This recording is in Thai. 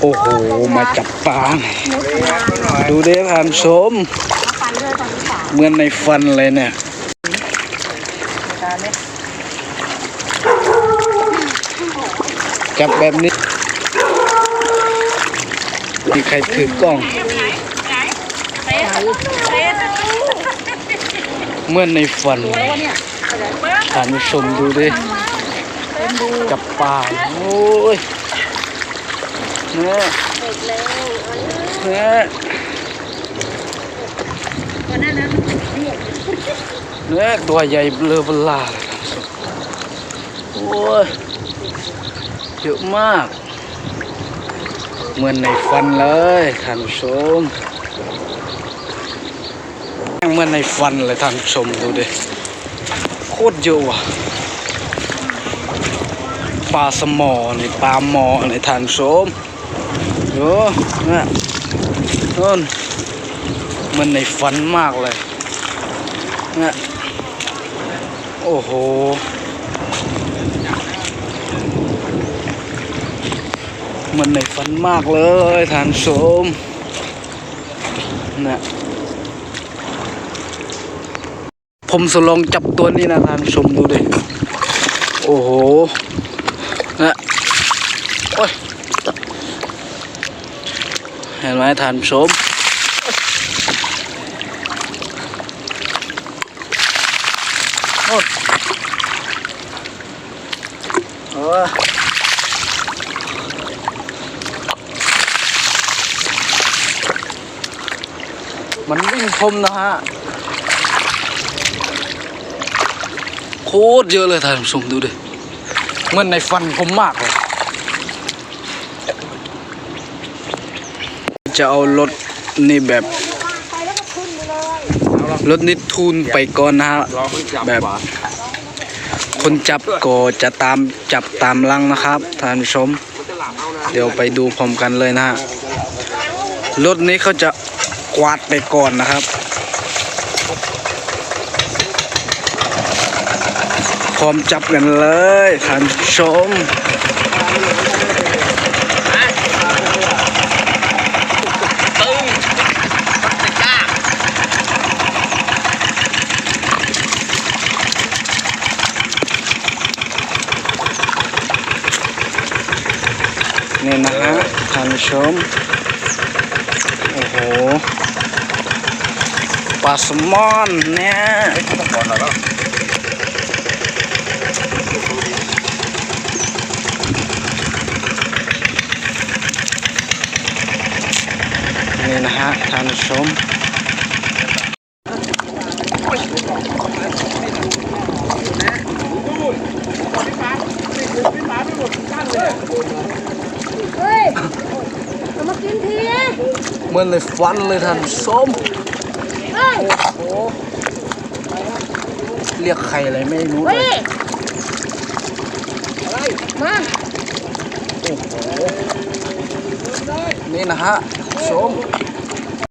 โอ้โห มาจับปลา ดูเดิท่านชมเหมือนในฟันเลยเนี่ย จับแบบนี้ มีใครถือกล้อง เหมื่อนในฝันท่านชมดูดิจับปลา โอ้ย เนี่ยเนี่ยวันนั้นเนี่ยตัวใหญ่เบลอเบลาเลยโอ้ยเยอะมาก เหมือนในฟันเลยท่านผู้ชมเหมือนในฟันเลยท่านผู้ชมดูดิโคตรเยอะว่ะปลาสมอนี่ปลาหมอนี่ท่านผู้ชม เยอะนะนู่นมันในฝันมากเลยนะโอ้โหมันในฝันมากเลยท่านชมนะผมสลองจับตัวนี้นะท่านชมดูดิโอ้โหนะโอ้ย เห็นไหม ท่านผู้ชมโอ้ยเออมันวิ่งพรมนะฮะโคตรเยอะเลยท่านผู้ชมดูดิเหมือนในฟันผมมากเลย จะเอารถนี่แบบรถนี่ทุนไปก่อนนะฮะแบบ คนจับก็จะตามจับตามลังนะครับท่านผู้ชม เดี๋ยวไปดูพร้อมกันเลยนะฮะรถนี้เขาจะกวาดไปก่อนนะครับ พร้อมจับกันเลยท่านผู้ชม นี่นะฮะท่านผู้ชม โอ้โห ปลาแซลมอนเนี่ยนี่นะฮะท่านผู้ชมเฮ้ยเอามากินที เหมือนเลยฟันเลยท่านผู้ชมเฮ้ยเรียกใครอะไรไม่รู้เลเฮ้ยยมานี่นะฮะท่านผู้ชม